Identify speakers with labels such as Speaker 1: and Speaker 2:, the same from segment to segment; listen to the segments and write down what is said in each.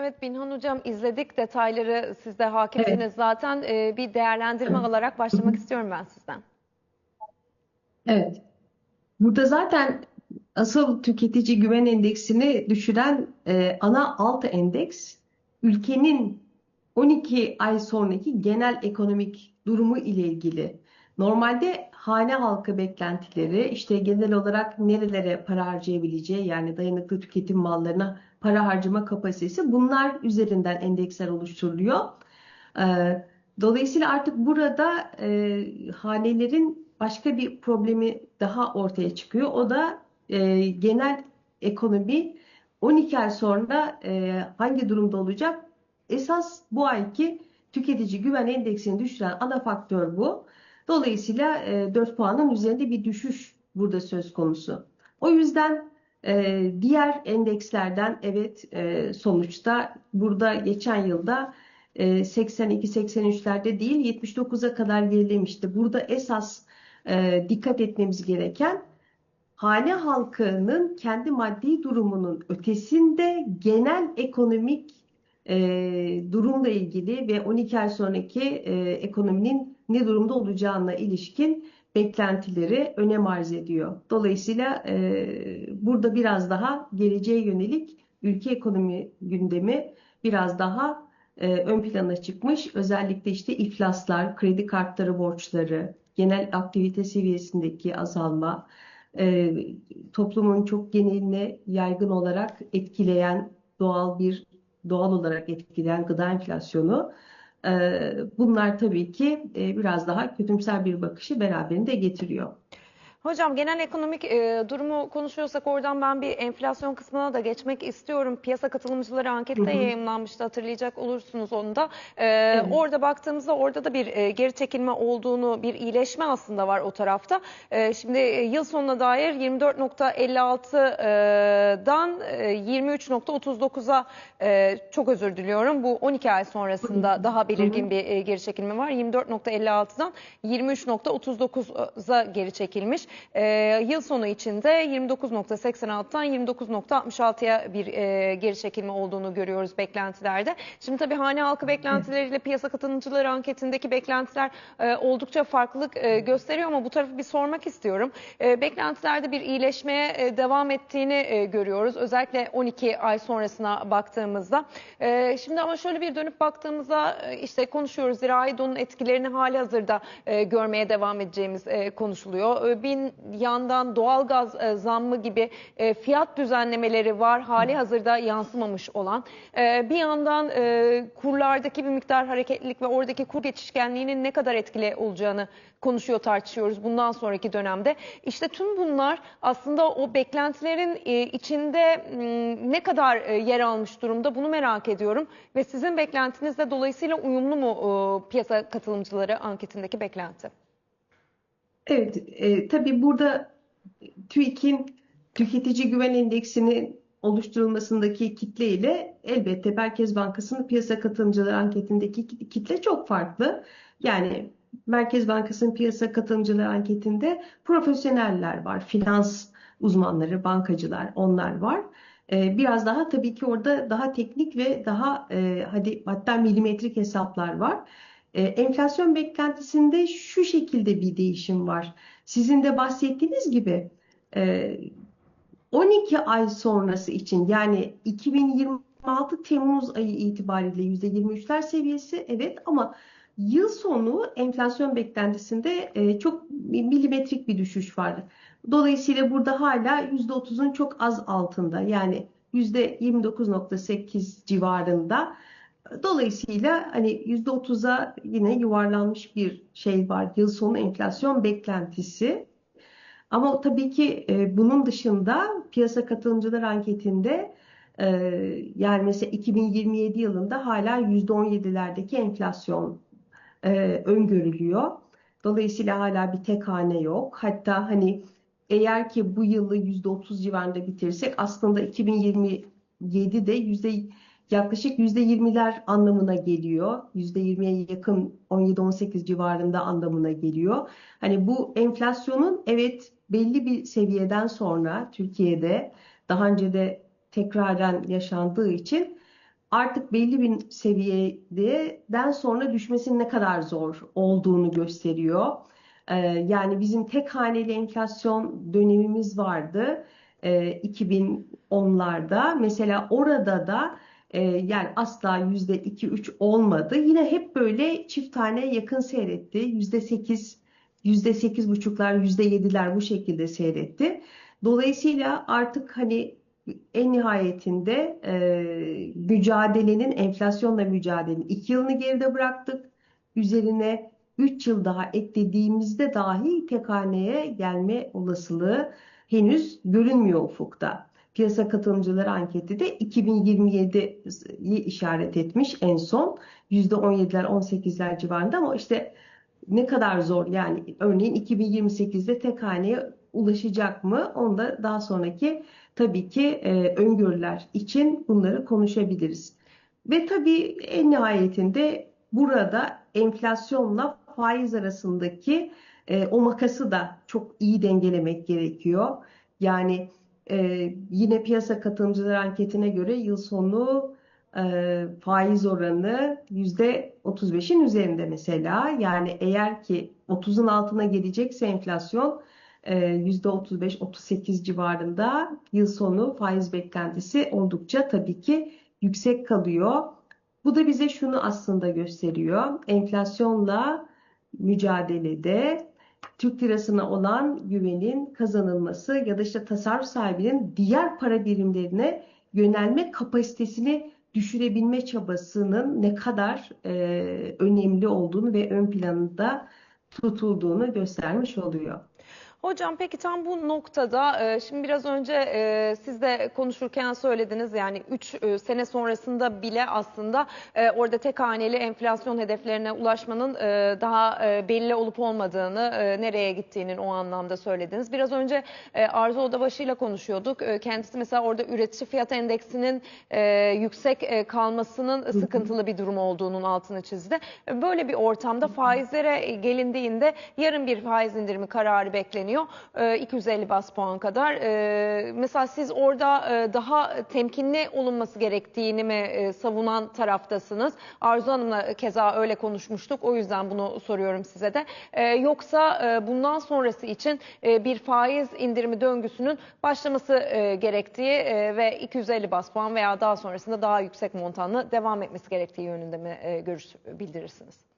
Speaker 1: Evet Binhan Hocam izledik detayları siz de hakimsiniz
Speaker 2: Evet.
Speaker 1: zaten Ee, bir değerlendirme alarak başlamak istiyorum ben sizden.
Speaker 2: Evet. Burada zaten asıl tüketici güven endeksini düşüren e, ana alt endeks ülkenin 12 ay sonraki genel ekonomik durumu ile ilgili. Normalde hane halkı beklentileri işte genel olarak nerelere para harcayabileceği yani dayanıklı tüketim mallarına para harcama kapasitesi bunlar üzerinden endeksler oluşturuluyor. E, Dolayısıyla artık burada e, hanelerin başka bir problemi daha ortaya çıkıyor. O da e, genel ekonomi 12 ay sonra e, hangi durumda olacak? Esas bu ayki tüketici güven endeksini düşüren ana faktör bu. Dolayısıyla e, 4 puanın üzerinde bir düşüş burada söz konusu. O yüzden e, diğer endekslerden evet e, sonuçta burada geçen yılda e, 82-83'lerde değil 79'a kadar gerilemişti. Burada esas e, dikkat etmemiz gereken hane halkının kendi maddi durumunun ötesinde genel ekonomik e, durumla ilgili ve 12 ay sonraki e, ekonominin ne durumda olacağına ilişkin beklentileri önem arz ediyor. Dolayısıyla e, burada biraz daha geleceğe yönelik ülke ekonomi gündemi biraz daha e, ön plana çıkmış. Özellikle işte iflaslar, kredi kartları borçları, genel aktivite seviyesindeki azalma, e, toplumun çok geneline yaygın olarak etkileyen doğal bir doğal olarak etkileyen gıda enflasyonu bunlar tabii ki biraz daha kötümser bir bakışı beraberinde getiriyor.
Speaker 1: Hocam genel ekonomik e, durumu konuşuyorsak oradan ben bir enflasyon kısmına da geçmek istiyorum. Piyasa katılımcıları ankette
Speaker 2: Hı hı.
Speaker 1: yayımlanmıştı hatırlayacak olursunuz onu da. E,
Speaker 2: Evet.
Speaker 1: Orada baktığımızda orada da bir e, geri çekilme olduğunu, bir iyileşme aslında var o tarafta. E, şimdi e, yıl sonuna dair 24.56'dan e, 23.39'a e, çok özür diliyorum. Bu 12 ay sonrasında daha belirgin bir e, geri çekilme var. 24.56'dan 23.39'a geri çekilmiş. E, yıl sonu içinde 29.86'dan 29.66'ya bir e, geri çekilme olduğunu görüyoruz beklentilerde. Şimdi tabii hane halkı beklentileriyle piyasa katılımcıları anketindeki beklentiler e, oldukça farklılık e, gösteriyor ama bu tarafı bir sormak istiyorum. E, beklentilerde bir iyileşmeye e, devam ettiğini e, görüyoruz. Özellikle 12 ay sonrasına baktığımızda. E, şimdi ama şöyle bir dönüp baktığımızda e, işte konuşuyoruz. Zirai donun etkilerini hali hazırda e, görmeye devam edeceğimiz e, konuşuluyor. E, bir yandan doğalgaz e, zammı gibi e, fiyat düzenlemeleri var. Hali hazırda yansımamış olan. E, bir yandan e, kurlardaki bir miktar hareketlilik ve oradaki kur geçişkenliğinin ne kadar etkili olacağını konuşuyor, tartışıyoruz bundan sonraki dönemde. İşte tüm bunlar aslında o beklentilerin e, içinde m, ne kadar e, yer almış durumda bunu merak ediyorum. Ve sizin beklentinizle dolayısıyla uyumlu mu e, piyasa katılımcıları anketindeki beklenti?
Speaker 2: Evet, e, tabii burada TÜİK'in tüketici güven endeksinin oluşturulmasındaki kitle ile elbette Merkez Bankası'nın piyasa katılımcıları anketindeki ki- kitle çok farklı. Yani Merkez Bankası'nın piyasa katılımcıları anketinde profesyoneller var, finans uzmanları, bankacılar, onlar var. E, biraz daha tabii ki orada daha teknik ve daha e, hadi hatta milimetrik hesaplar var. E, enflasyon beklentisinde şu şekilde bir değişim var. Sizin de bahsettiğiniz gibi e, 12 ay sonrası için yani 2026 Temmuz ayı itibariyle %23'ler seviyesi evet ama yıl sonu enflasyon beklentisinde e, çok milimetrik bir düşüş var. Dolayısıyla burada hala %30'un çok az altında yani %29.8 civarında. Dolayısıyla hani %30'a yine yuvarlanmış bir şey var. Yıl sonu enflasyon beklentisi. Ama tabii ki e, bunun dışında piyasa katılımcılar anketinde e, yani mesela 2027 yılında hala %17'lerdeki enflasyon e, öngörülüyor. Dolayısıyla hala bir tek hane yok. Hatta hani eğer ki bu yılı %30 civarında bitirirsek aslında 2027'de yüzde yaklaşık %20'ler anlamına geliyor. %20'ye yakın 17-18 civarında anlamına geliyor. Hani bu enflasyonun evet belli bir seviyeden sonra Türkiye'de daha önce de tekraren yaşandığı için artık belli bir seviyeden sonra düşmesinin ne kadar zor olduğunu gösteriyor. Ee, yani bizim tek haneli enflasyon dönemimiz vardı e, 2010'larda. Mesela orada da e, yani asla yüzde iki üç olmadı. Yine hep böyle çift tane yakın seyretti. Yüzde sekiz, yüzde sekiz buçuklar, yüzde yediler bu şekilde seyretti. Dolayısıyla artık hani en nihayetinde e, mücadelenin, enflasyonla mücadelenin iki yılını geride bıraktık. Üzerine 3 yıl daha eklediğimizde dahi tek haneye gelme olasılığı henüz görünmüyor ufukta. Piyasa katılımcıları anketi de 2027'yi işaret etmiş en son. %17'ler 18'ler civarında ama işte ne kadar zor yani örneğin 2028'de tek haneye ulaşacak mı? Onu da daha sonraki tabii ki e, öngörüler için bunları konuşabiliriz. Ve tabii en nihayetinde burada enflasyonla faiz arasındaki e, o makası da çok iyi dengelemek gerekiyor. Yani e, yine piyasa katılımcılar anketine göre yıl sonu e, faiz oranı %35'in üzerinde mesela. Yani eğer ki 30'un altına gelecekse enflasyon %35-38 civarında yıl sonu faiz beklentisi oldukça tabii ki yüksek kalıyor. Bu da bize şunu aslında gösteriyor. Enflasyonla mücadelede Türk lirasına olan güvenin kazanılması ya da işte tasarruf sahibinin diğer para birimlerine yönelme kapasitesini düşürebilme çabasının ne kadar e, önemli olduğunu ve ön planında tutulduğunu göstermiş oluyor.
Speaker 1: Hocam peki tam bu noktada e, şimdi biraz önce e, siz de konuşurken söylediniz yani 3 e, sene sonrasında bile aslında orada tek haneli enflasyon hedeflerine ulaşmanın daha belli olup olmadığını, nereye gittiğinin o anlamda söylediniz. Biraz önce Arzu Odabaşı ile konuşuyorduk. Kendisi mesela orada üretici fiyat endeksinin yüksek kalmasının sıkıntılı bir durum olduğunun altını çizdi. Böyle bir ortamda faizlere gelindiğinde yarın bir faiz indirimi kararı bekleniyor bekleniyor. 250 bas puan kadar. Mesela siz orada daha temkinli olunması gerektiğini mi savunan taraftasınız? Arzu Hanım'la keza öyle konuşmuştuk. O yüzden bunu soruyorum size de. Yoksa bundan sonrası için bir faiz indirimi döngüsünün başlaması gerektiği ve 250 bas puan veya daha sonrasında daha yüksek montanlı devam etmesi gerektiği yönünde mi görüş bildirirsiniz?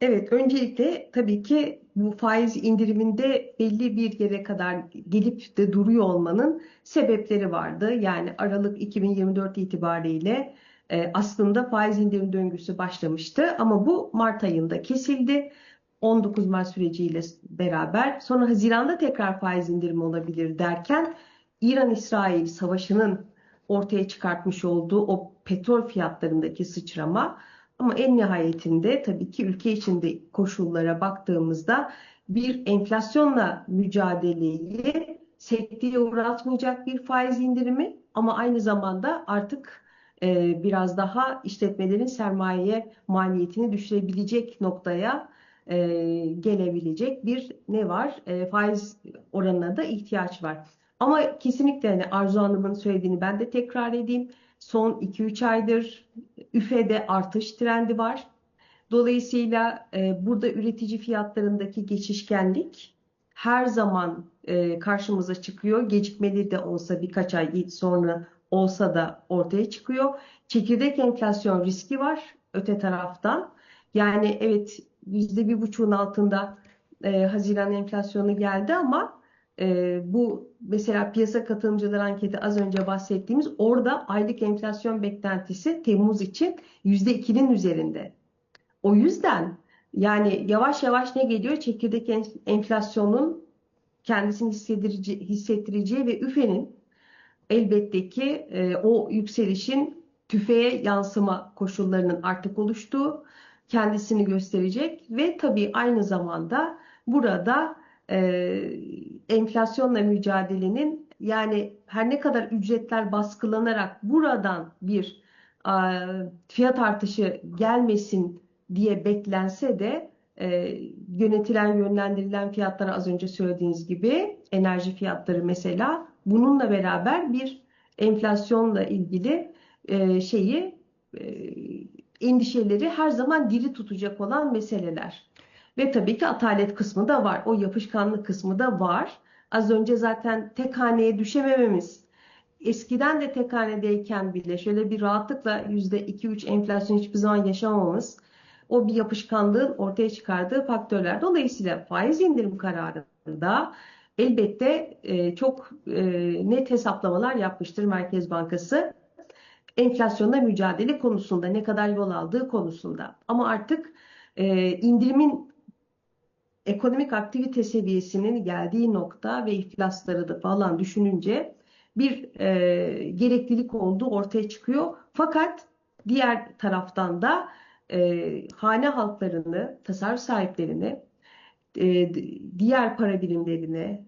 Speaker 2: Evet, öncelikle tabii ki bu faiz indiriminde belli bir yere kadar gelip de duruyor olmanın sebepleri vardı. Yani Aralık 2024 itibariyle e, aslında faiz indirim döngüsü başlamıştı ama bu Mart ayında kesildi. 19 Mart süreciyle beraber sonra Haziran'da tekrar faiz indirimi olabilir derken İran-İsrail savaşının ortaya çıkartmış olduğu o petrol fiyatlarındaki sıçrama ama en nihayetinde tabii ki ülke içinde koşullara baktığımızda bir enflasyonla mücadeleyi sekteye uğratmayacak bir faiz indirimi ama aynı zamanda artık e, biraz daha işletmelerin sermaye maliyetini düşürebilecek noktaya e, gelebilecek bir ne var? E, faiz oranına da ihtiyaç var. Ama kesinlikle hani Arzu Hanım'ın söylediğini ben de tekrar edeyim. Son 2-3 aydır üfede artış trendi var. Dolayısıyla e, burada üretici fiyatlarındaki geçişkenlik her zaman e, karşımıza çıkıyor. Gecikmeli de olsa birkaç ay sonra olsa da ortaya çıkıyor. Çekirdek enflasyon riski var öte taraftan. Yani evet yüzde bir buçuğun altında e, Haziran enflasyonu geldi ama e, bu mesela piyasa katılımcıları anketi az önce bahsettiğimiz orada aylık enflasyon beklentisi Temmuz için %2'nin üzerinde. O yüzden yani yavaş yavaş ne geliyor? Çekirdek enflasyonun kendisini hissettireceği, hissettireceği ve üfenin elbette ki e, o yükselişin tüfeğe yansıma koşullarının artık oluştuğu kendisini gösterecek ve tabii aynı zamanda burada e, enflasyonla mücadelenin yani her ne kadar ücretler baskılanarak buradan bir e, fiyat artışı gelmesin diye beklense de e, yönetilen yönlendirilen fiyatlara az önce söylediğiniz gibi enerji fiyatları mesela bununla beraber bir enflasyonla ilgili e, şeyi e, endişeleri her zaman diri tutacak olan meseleler. Ve tabii ki atalet kısmı da var. O yapışkanlık kısmı da var. Az önce zaten tek haneye düşemememiz, eskiden de tek hanedeyken bile şöyle bir rahatlıkla %2-3 enflasyon hiçbir zaman yaşamamamız, o bir yapışkanlığın ortaya çıkardığı faktörler. Dolayısıyla faiz indirim kararında elbette e, çok e, net hesaplamalar yapmıştır Merkez Bankası enflasyonla mücadele konusunda ne kadar yol aldığı konusunda. Ama artık e, indirimin ekonomik aktivite seviyesinin geldiği nokta ve iflasları da falan düşününce bir e, gereklilik olduğu ortaya çıkıyor. Fakat diğer taraftan da e, hane halklarını, tasarruf sahiplerini, e, diğer para birimlerine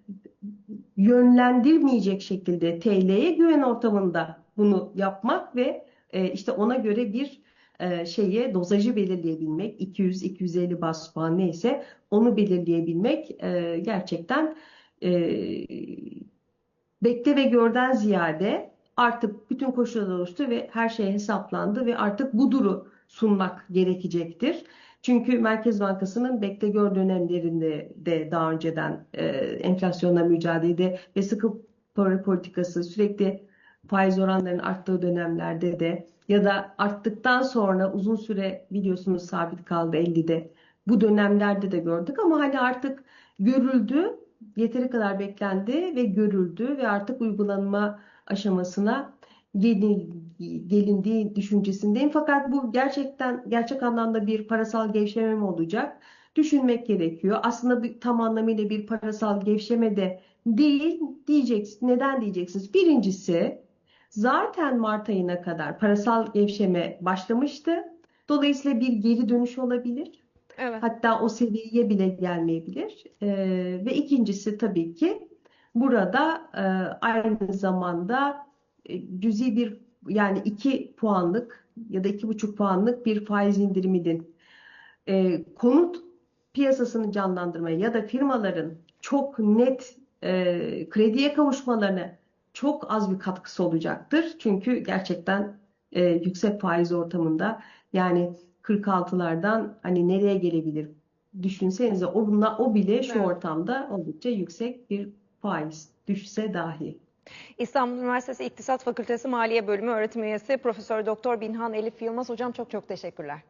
Speaker 2: yönlendirmeyecek şekilde TL'ye güven ortamında bunu yapmak ve e, işte ona göre bir e, şeye dozajı belirleyebilmek 200-250 bas puan neyse onu belirleyebilmek e, gerçekten e, bekle ve görden ziyade artık bütün koşullar oluştu ve her şey hesaplandı ve artık bu duru sunmak gerekecektir. Çünkü Merkez Bankası'nın bekle gör dönemlerinde de daha önceden e, enflasyonla mücadelede ve sıkı para politikası sürekli faiz oranlarının arttığı dönemlerde de ya da arttıktan sonra uzun süre biliyorsunuz sabit kaldı 50'de. Bu dönemlerde de gördük ama hani artık görüldü, yeteri kadar beklendi ve görüldü ve artık uygulanma aşamasına gelindiği düşüncesindeyim. Fakat bu gerçekten gerçek anlamda bir parasal gevşeme mi olacak? Düşünmek gerekiyor. Aslında bir, tam anlamıyla bir parasal gevşeme de değil diyeceksiniz. Neden diyeceksiniz? Birincisi zaten Mart ayına kadar parasal gevşeme başlamıştı. Dolayısıyla bir geri dönüş olabilir.
Speaker 1: Evet.
Speaker 2: Hatta o seviyeye bile gelmeyebilir. Ee, ve ikincisi tabii ki burada e, aynı zamanda e, cüzi bir yani 2 puanlık ya da 2,5 puanlık bir faiz indiriminin e, konut piyasasını canlandırmaya ya da firmaların çok net e, krediye kavuşmalarına çok az bir katkısı olacaktır. Çünkü gerçekten e, yüksek faiz ortamında yani 46'lardan hani nereye gelebilir düşünsenize onunla o bile şu
Speaker 1: Evet.
Speaker 2: ortamda oldukça yüksek bir faiz düşse dahi.
Speaker 1: İstanbul Üniversitesi İktisat Fakültesi Maliye Bölümü öğretim üyesi Profesör Doktor Binhan Elif Yılmaz hocam çok çok teşekkürler.